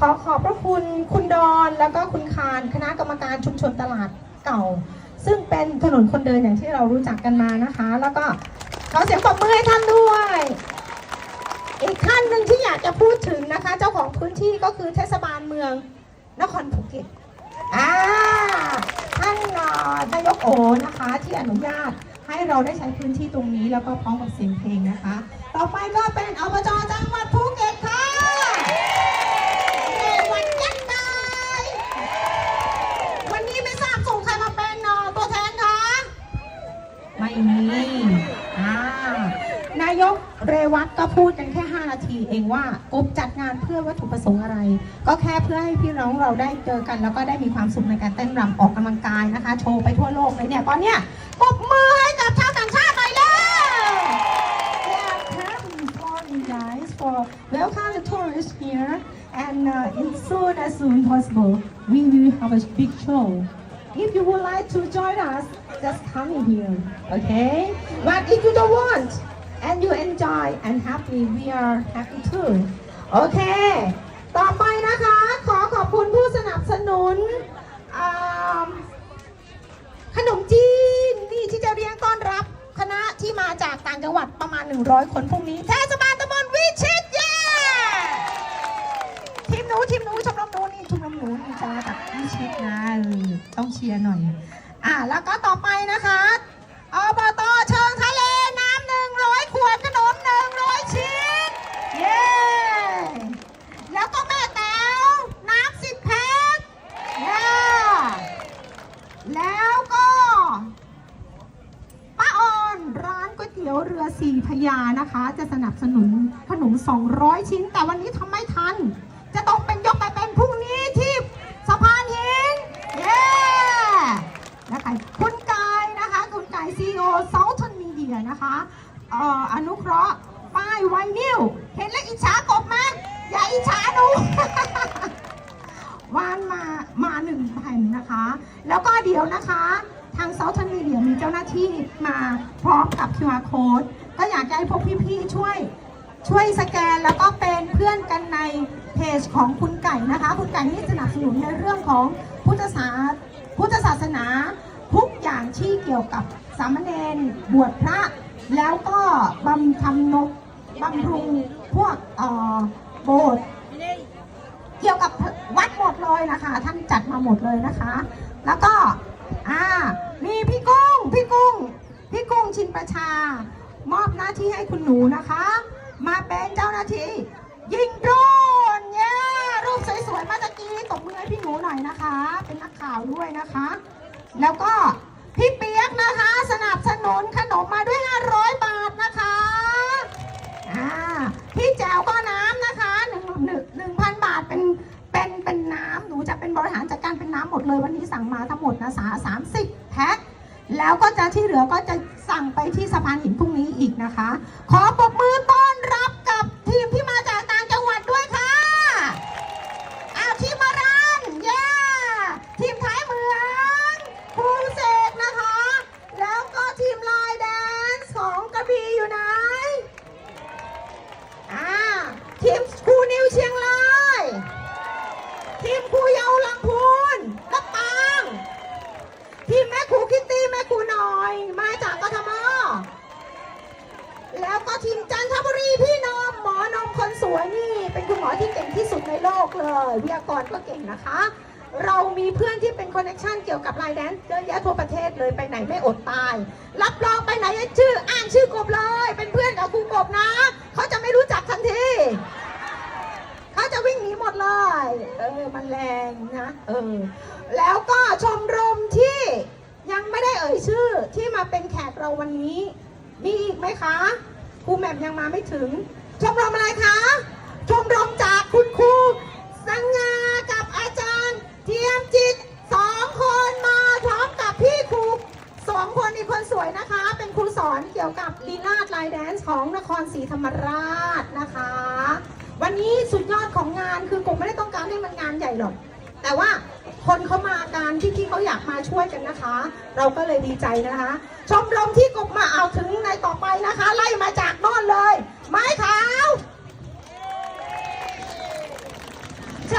ขอขอบพระคุณคุณดอนแล้วก็คุณคารคณะกรรมการชุมชนตลาดเก่า ซึ่งเป็นถนนคนเดินอย่างที่เรารู้จักกันมานะคะ แล้วก็ขอเสียงปรบมือให้ท่านด้วย อีกท่านหนึ่งที่อยากจะพูดถึงนะคะ เจ้าของพื้นที่ก็คือเทศบาลเมือง นครภูเก็ตอ่าท่านเอ่อนายกโอนะคะที่อนุญาตให้เราได้ใช้พื้นที่ตรงนี้แล้วก็พร้อมกับเสียงเพลงนะคะ ต่อไปก็เป็นอบจจังหวัดภูเก็ตค่ะเอวันยักษ์ไก่วันนี้ไม่ทราบส่งใครมาเป็นเอ่อตัวแทนคะ ไม่มีอ่านายกเรวัตก็พูดกันแค่ 5 นาทีเองว่ากบจัดงานเพื่อวัตถุประสงค์อะไร ก็แค่เพื่อให้พี่น้องเราได้เจอกัน แล้วก็ได้มีความสุขในการเต้นรำออกกำลังกายนะคะ โชว์ไปทั่วโลกเลยเนี่ยตอนเนี้ยปรบมือให้กับชาวต่างชาติหน่อยเลย guys for welcome the tourists here and uh, in soon as soon possible we will have a big show. If you would like to join us, just come in here, okay? But if you don't want and you enjoy and happy, we are happy too. Okay. ต่อไปนะคะ ขอขอบคุณผู้สนับสนุน ขนมจีน นี่ที่จะเรียงต้อนรับคณะที่มาจากต่างจังหวัดประมาณ 100 คนพรุ่งนี้เทศบาลตำบลวิชิตเย้ทีม หนูทีมหนูชมรมหนูนี่ชมรมหนูนี่จะมาจากวิชิตนะเออต้องเชียร์หน่อย อะแล้วก็ต่อไปนะคะอบตเชิงทะเลน้ำหนึ่งร้อยขวดขนมหนึ่งร้อยชิ้นเย้แล้วก็แม่แต๋วน้ำสิบแพ็คเย้แล้วก็ป้าออนร้านก๋วยเตี๋ยวเรือสี่พญานะคะ จะสนับสนุนขนม 200 ชิ้น แต่วันนี้ทำไม่ทัน กไปเป็นพรุ่งนี้ที่สะพานหิน เย้นะคะคุณกายนะคะคุณกายซีโอ Southern Media นะคะเอ่ออนุเคราะห์ป้ายไวนิลเห็นแล้วอิจฉากบไหมอย่าอิจฉาหนูวานมามาหนึ่งแผ่นนะคะ แล้วก็เดี๋ยวนะคะ ทาง Southern Media มีเจ้าหน้าที่มาพร้อมกับ QR code ก็อยากให้พวกพี่ๆช่วย ช่วยสแกนแล้วก็เป็นเพื่อนกันในเพจของคุณไก่นะคะ คุณไก่นี่สนับสนุนในเรื่องของพุทธศาสพุทธศาสนาทุกอย่างที่เกี่ยวกับสามเณรบวชพระ แล้วก็บำทำนกบำรุงพวกเออโบสถ์เกี่ยวกับวัดหมดเลยนะคะ ท่านจัดมาหมดเลยนะคะ แล้วก็อ่ามีพี่กุ้งพี่กุ้งพี่กุ้งชินประชามอบหน้าที่ให้คุณหนูนะคะ มาเป็นเจ้าหน้าที่ ยิงโดรนเนี่ยรูปสวยๆมาตะกี้ตบมือให้พี่หนูหน่อยนะคะ เป็นนักข่าวด้วยนะคะ แล้วก็พี่เปียกนะคะ สนับสนุนขนมมาด้วย 500 บาทนะคะอ่าพี่แจวก็น้ำนะคะหนึ่งหนึ่งหนึ่งพันบาทเป็นเป็นเป็นน้ำหนูจะเป็นบริหารจัดการเป็นน้ำหมดเลยวันนี้สั่งมาทั้งหมดนะสาสามสิบแพ็ค แล้วก็จะที่เหลือก็จะสั่งไปที่สะพานหินพรุ่งนี้อีกนะคะ ขอปรบมือต้อนรับกับทีมที่มาจากต่างจังหวัดด้วยค่ะอ้าวทีมมารันเย้ทีมท้ายเมืองครูเสกนะคะ แล้วก็ทีมลายแดนซ์ของกระบี่อยู่ไหนอ่าทีมครูนิวเชียงราย ทีมครูยาลำพูนลำปาง ทีมแม่ครูคิตตี้แม่ครูหน่อย มาจากกทม แล้วก็ทีมจันทบุรีพี่นมหมอนมคนสวยนี่ เป็นคุณหมอที่เก่งที่สุดในโลกเลยวิทยากรก็เก่งนะคะ เรามีเพื่อนที่เป็นคอนเนคชั่นเกี่ยวกับไลน์แดนซ์เยอะแยะทั่วประเทศเลยไปไหนไม่อดตาย รับรองไปไหนชื่ออ่านชื่อกบเลย เป็นเพื่อนกับครูกบนะ เขาจะไม่รู้จักทันทีเขาจะวิ่งหนีหมดเลยเออมันแรงนะเออแล้วก็ชมรมที่ ยังไม่ได้เอ่ยชื่อที่มาเป็นแขกเราวันนี้ มีอีกไหมคะครูแหม่มยังมาไม่ถึง ชมรมอะไรคะ ชมรมจากคุณครูสังงากับอาจารย์ เทียมจิตสองคนมาพร้อมกับพี่ครูสองคนอีกคนสวยนะคะ เป็นครูสอนเกี่ยวกับลีลาดไลน์แดนซ์ของนครศรีธรรมราชนะคะ วันนี้สุดยอดของงานคือกมไม่ได้ต้องการให้มันงานใหญ่หรอกแต่ว่า คนเขามาการที่ที่เขาอยากมาช่วยกันนะคะ เราก็เลยดีใจนะคะ ชมรมที่กบมาเอาถึงในต่อไปนะคะ ไล่มาจากโน่นเลย ไม้ค่ะ